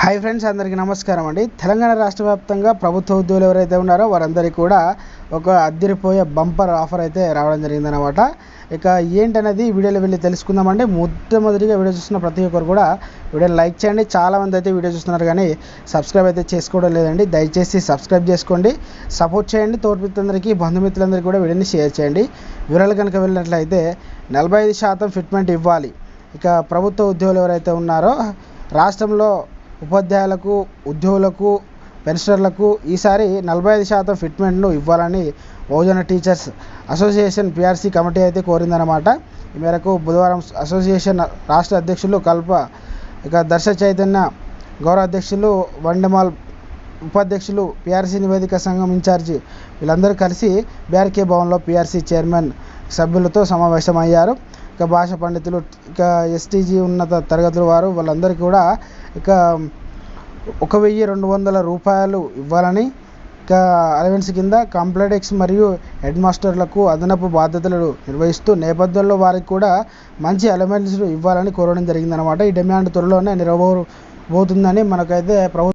Hi friends అందరికీ నమస్కారం అండి. తెలంగాణ రాష్ట్ర వ్యాప్తంగా ప్రభుత్వ ఉద్యోగులు ఎవరైతే ఉన్నారో వారందరికీ కూడా ఒక అద్దరిపోయే బంపర్ ఆఫర్ అయితే రావడం జరిగిందనమాట ఇక ఏంటనేది వీడియోలో వెళ్ళి తెలుసుకుందామండి. మొట్టమొదటిగా వీడియో చూస్తున్న ప్రతి ఒక్కరు కూడా వీడియోని లైక్ చేయండి. చాలామంది అయితే వీడియో చూస్తున్నారు కానీ సబ్స్క్రైబ్ అయితే చేసుకోవడం లేదండి. దయచేసి సబ్స్క్రైబ్ చేసుకోండి. సపోర్ట్ చేయండి. తోటిమిత్రులందరికీ బంధుమిత్రులందరికీ కూడా వీడియోని షేర్ చేయండి. వివరాలు కనుక వెళ్ళినట్లయితే నలభై ఐదు శాతం ఫిట్మెంట్ ఇవ్వాలి. ఇక ప్రభుత్వ ఉద్యోగులు ఎవరైతే ఉన్నారో రాష్ట్రంలో ఉపాధ్యాయులకు ఉద్యోగులకు పెన్షనర్లకు ఈసారి నలభై ఐదు శాతం ఫిట్మెంట్ను ఇవ్వాలని Bahujan teachers association PRC committee అయితే కోరిందనమాట ఈ మేరకు బుధవారం అసోసియేషన్ రాష్ట్ర అధ్యక్షులు కల్ప ఇక దర్శ చైతన్య గౌరవ అధ్యక్షులు వండమాల్ ఉపాధ్యక్షులు పిఆర్సీ నివేదిక సంఘం ఇన్ఛార్జి వీళ్ళందరూ కలిసి బీఆర్కే భవన్లో పిఆర్సీ చైర్మన్ సభ్యులతో సమావేశమయ్యారు. ఇక భాష పండితులు ఇక ఎస్టీజీ ఉన్నత తరగతుల వారు వాళ్ళందరికీ కూడా ఇక ఒక వెయ్యి రెండు వందల రూపాయలు ఇవ్వాలని ఇక అలవెన్స్ కింద కాంప్లెక్స్ మరియు హెడ్ మాస్టర్లకు అదనపు బాధ్యతలు నిర్వహిస్తూ నేపథ్యంలో వారికి కూడా మంచి అలవెన్స్లు ఇవ్వాలని కోరడం జరిగిందనమాట ఈ డిమాండ్ త్వరలోనే నెరవేరబోతుందని మనకైతే ప్రభుత్వం